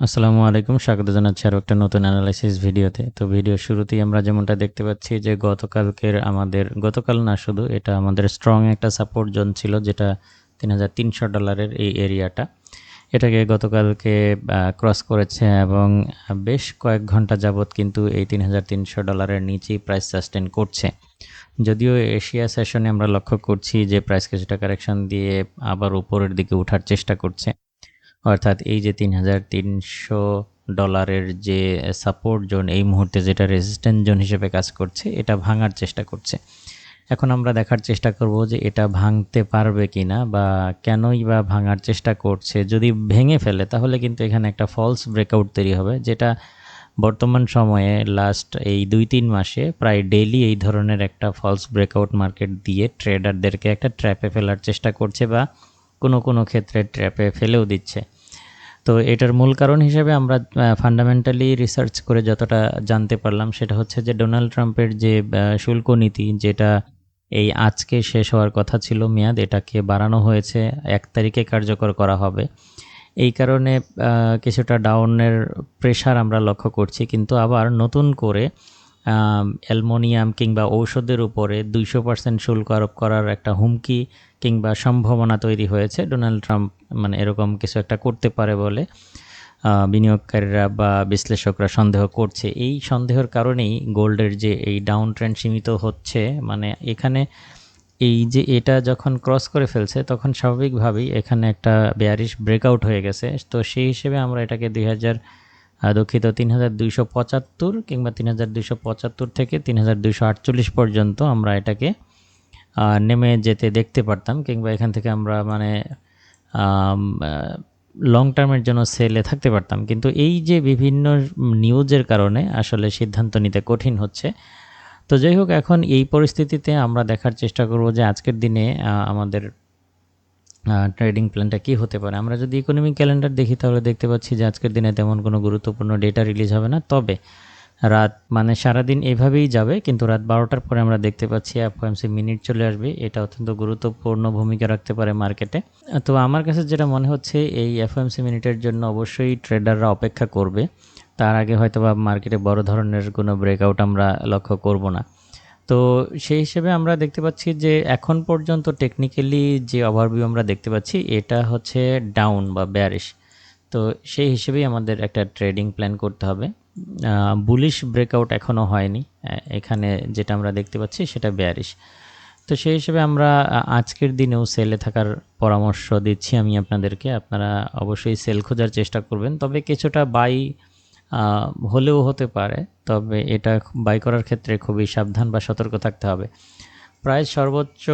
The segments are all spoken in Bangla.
আসসালামু আলাইকুম, স্বাগত জানাচ্ছি আরও একটা নতুন অ্যানালাইসিস ভিডিওতে। তো ভিডিও শুরুতেই আমরা যেমনটা দেখতে পাচ্ছি যে গতকালকের আমাদের, গতকাল না শুধু, এটা আমাদের স্ট্রং একটা সাপোর্ট জোন ছিল, যেটা তিন হাজার তিনশো ডলারের এই এরিয়াটা এটাকে গতকালকে ক্রস করেছে এবং বেশ কয়েক ঘণ্টা যাবৎ কিন্তু এই তিন হাজার তিনশো ডলারের নিচেই প্রাইস সাস্টেন করছে। যদিও এশিয়া সেশনে আমরা লক্ষ্য করছি যে প্রাইস কিছুটা কারেকশন দিয়ে আবার উপরের দিকে ওঠার চেষ্টা করছে। অর্থাৎ এই যে তিন হাজার তিনশো ডলারের যে সাপোর্ট জোন এই মুহূর্তে যেটা রেজিস্ট্যান্ট জোন হিসেবে কাজ করছে, এটা ভাঙার চেষ্টা করছে। এখন আমরা দেখার চেষ্টা করব যে এটা ভাঙতে পারবে কি না বা কেনই বা ভাঙার চেষ্টা করছে। যদি ভেঙে ফেলে, তাহলে কিন্তু এখানে একটা ফলস ব্রেকআউট তৈরি হবে, যেটা বর্তমান সময়ে লাস্ট এই দুই তিন মাসে প্রায় ডেইলি এই ধরনের একটা ফলস ব্রেকআউট মার্কেট দিয়ে ট্রেডারদেরকে একটা ট্র্যাপে ফেলার চেষ্টা করছে বা কোনো কোনো ক্ষেত্রে ট্র্যাপে ফেলেও দিচ্ছে। তো এটার মূল কারণ হিসেবে আমরা ফান্ডামেন্টালি রিসার্চ করে যতটা জানতে পারলাম সেটা হচ্ছে যে ডোনাল্ড ট্রাম্পের যে শুল্ক নীতি যেটা এই আজকে শেষ হওয়ার কথা ছিল মেয়াদ, এটাকে বাড়ানো হয়েছে, এক তারিখে কার্যকর করা হবে। এই কারণে কিছুটা ডাউনের প্রেশার আমরা লক্ষ্য করছি, কিন্তু আবার নতুন করে অ্যালমোনিয়াম কিংবা ঔষধের উপরে দুইশো পার্সেন্ট শুল্ক আরোপ করার একটা হুমকি কিংবা সম্ভাবনা তৈরি হয়েছে। ডোনাল্ড ট্রাম্প মানে এরকম কিছু একটা করতে পারে বলে বিনিয়োগকারীরা বা বিশ্লেষকরা সন্দেহ করছে। এই সন্দেহের কারণেই গোল্ডের যে এই ডাউন ট্রেন্ড সীমিত হচ্ছে মানে এখানে এই যে এটা যখন ক্রস করে ফেলছে, তখন স্বাভাবিকভাবেই এখানে একটা বেয়ারিশ ব্রেকআউট হয়ে গেছে। তো সেই হিসেবে আমরা এটাকে দুই হাজার দুঃখিত তিন হাজার দুইশো পঁচাত্তর কিংবা তিন হাজার দুইশো পঁচাত্তর থেকে তিন হাজার দুইশো আটচল্লিশ পর্যন্ত আমরা এটাকে নেমে যেতে দেখতে পারতাম কিংবা এখান থেকে আমরা মানে লং টার্মের জন্য সেলে থাকতে পারতাম। কিন্তু এই যে বিভিন্ন নিউজের কারণে আসলে সিদ্ধান্ত নিতে কঠিন হচ্ছে। তো যাই হোক, এখন এই পরিস্থিতিতে আমরা দেখার চেষ্টা করব যে আজকের দিনে আমাদের ট্রেডিং প্ল্যানটা কী হতে পারে? আমরা যদি ইকোনমিক ক্যালেন্ডার দেখি, তাহলে দেখতে পাচ্ছি যে আজকের দিনে তেমন কোনো গুরুত্বপূর্ণ ডেটা রিলিজ হবে না। তবে রাত মানে সারাদিন এভাবেই যাবে, কিন্তু রাত বারোটার পরে আমরা দেখতে পাচ্ছি এফওএমসি মিনিট চলে আসবে। এটা অত্যন্ত গুরুত্বপূর্ণ ভূমিকা রাখতে পারে মার্কেটে তো আমার কাছে যেটা মনে হচ্ছে, এই এফওএমসি মিনিটের জন্য অবশ্যই ট্রেডাররা অপেক্ষা করবে। তার আগে হয়তো বা মার্কেটে বড় ধরনের কোনো ব্রেকআউট আমরা লক্ষ্য করব না। তো সেই হিসেবে আমরা দেখতে পাচ্ছি যে এখন পর্যন্ত টেকনিক্যালি যে ওভারভিউ আমরা দেখতে পাচ্ছি, এটা হচ্ছে ডাউন বা ব্যারিশ তো সেই হিসেবেই আমাদের একটা ট্রেডিং প্ল্যান করতে হবে। বুলিশ ব্রেকআউট এখনও হয়নি। এখানে যেটা আমরা দেখতে পাচ্ছি সেটা ব্যারিশ তো সেই হিসেবে আমরা আজকের দিনেও সেলে থাকার পরামর্শ দিচ্ছি আমি আপনাদেরকে। আপনারা অবশ্যই সেল খোঁজার চেষ্টা করবেন। তবে কিছুটা বাই হলেও হতে পারে, তবে এটা বাই করার ক্ষেত্রে খুবই সাবধান বা সতর্ক থাকতে হবে। প্রায় সর্বোচ্চ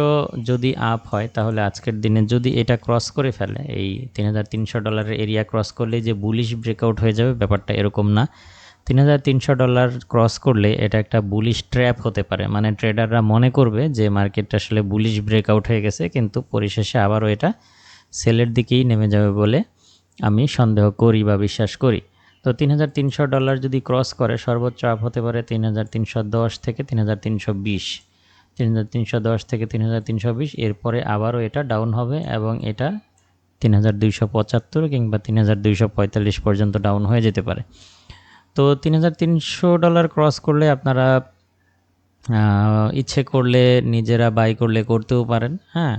যদি আপ হয়, তাহলে আজকের দিনে যদি এটা ক্রস করে ফেলে, এই তিন হাজার তিনশো ডলারের এরিয়া ক্রস করলে যে বুলিশ ব্রেকআউট হয়ে যাবে, ব্যাপারটা এরকম না। তিন হাজার তিনশো ডলার ক্রস করলে এটা একটা বুলিশ ট্র্যাপ হতে পারে মানে ট্রেডাররা মনে করবে যে মার্কেটটা আসলে বুলিশ ব্রেকআউট হয়ে গেছে, কিন্তু পরিশেষে আবারও এটা সেলের দিকেই নেমে যাবে বলে আমি সন্দেহ করি বা বিশ্বাস করি। তো তিন হাজার তিনশো ডলার যদি ক্রস করে, সর্বোচ্চ আপ হতে পারে তিন হাজার তিনশো দশ থেকে তিন হাজার তিনশো বিশ। তিন হাজার তিনশো দশ থেকে তিন হাজার তিনশো বিশ, এরপরে আবারও এটা ডাউন হবে এবং এটা তিন হাজার দুইশো পঁচাত্তর কিংবা তিন হাজার দুইশো পঁয়তাল্লিশ পর্যন্ত ডাউন হয়ে যেতে পারে। তো তিন হাজার তিনশো ডলার ক্রস করলে আপনারা ইচ্ছে করলে নিজেরা বাই করলে করতেও পারেন হ্যাঁ।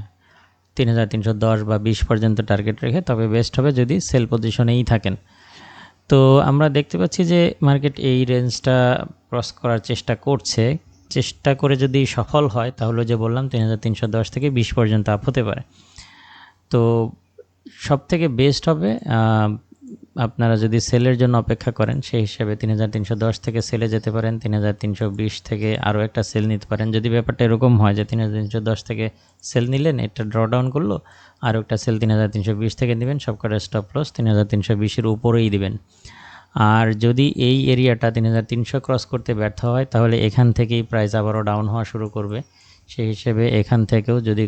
তিন হাজার তিনশো দশ বা বিশ পর্যন্ত টার্গেট রেখে, তবে বেস্ট হবে যদি সেল পজিশনেই থাকেন। তো আমরা দেখতে পাচ্ছি যে মার্কেট এই রেঞ্জটা ক্রস করার চেষ্টা করছে। চেষ্টা করে যদি সফল হয়, তাহলে যে বললাম, তিন হাজার তিনশো দশ থেকে বিশ পর্যন্ত আপ হতে পারে। তো সব থেকে বেস্ট হবে আপনারা যদি সেলের জন্য অপেক্ষা করেন, সেই হিসাবে তিন হাজার তিনশো দশ থেকে সেলে যেতে পারেন, তিন হাজার তিনশো বিশ থেকে আরও একটা সেল নিতে পারেন। যদি ব্যাপারটা এরকম হয় যে তিন হাজার তিনশো দশ থেকে সেল নিলেন, এটা ড্র ডাউন করল, আরও একটা সেল তিন হাজার তিনশো বিশ থেকে নেবেন সবকটা স্টপ লস তিন হাজার উপরেই দিবেন। আর যদি এই এরিয়াটা তিন হাজার তিনশো ক্রস করতে ব্যর্থ হয়, তাহলে এখান থেকেই প্রাইস আবারও ডাউন হওয়া শুরু করবে। সেই হিসেবে এখান থেকেও যদি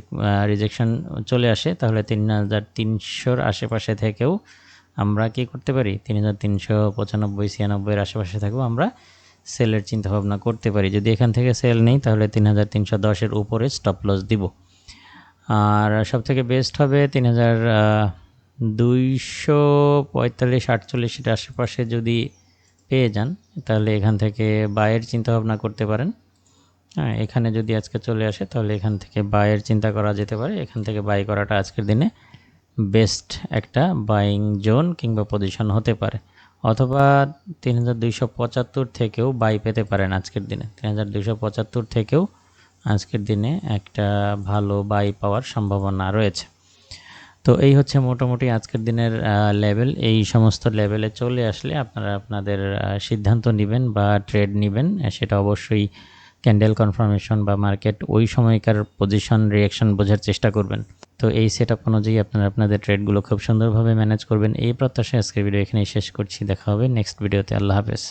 রিজেকশন চলে আসে, তাহলে তিন হাজার তিনশোর আশেপাশে থেকেও আমরা কি করতে পারি? তিন হাজার তিনশো পঁচানব্বই, ছিয়ানব্বইয়ের আশেপাশে থাকব আমরা। সেলের চিন্তাভাবনা করতে পারি। যদি এখান থেকে সেল নেই, তাহলে তিন হাজার তিনশো দশের উপরে স্টপ লস দিব। আর সব থেকে বেস্ট হবে তিন হাজার দুইশো পঁয়তাল্লিশ, আটচল্লিশের আশেপাশে যদি পেয়ে যান, তাহলে এখান থেকে বায়ের চিন্তা ভাবনা করতে পারেন। হ্যাঁ এখানে যদি আজকে চলে আসে, তাহলে এখান থেকে বায়ের চিন্তা করা যেতে পারে। এখান থেকে বাই করাটা আজকের দিনে বেস্ট একটা বাইং জোন কিংবা পজিশন হতে পারে। অথবা তিন হাজার দুইশো পঁচাত্তর থেকেও বাই পেতে পারেন আজকের দিনে। তিন হাজার দুইশো পঁচাত্তর থেকেও আজকের দিনে একটা ভালো বাই পাওয়ার সম্ভাবনা রয়েছে। তো এই হচ্ছে মোটামুটি আজকের দিনের লেভেল। এই সমস্ত লেভেলে চলে আসলে আপনারা আপনাদের সিদ্ধান্ত নেবেন বা ট্রেড নেবেন, সেটা অবশ্যই ক্যান্ডেল কনফার্মেশন বা মার্কেট ওই সময়কার পজিশন রিয়াকশন বোঝার চেষ্টা করবেন। তো এই সেট আপ অনুযায়ী আপনারা আপনাদের ট্রেডগুলো খুব সুন্দরভাবে ম্যানেজ করবেন। এই প্রত্যাশায় আজকের ভিডিও এখানেই শেষ করছি। দেখা হবে নেক্সট ভিডিওতে আল্লাহ হাফেজ।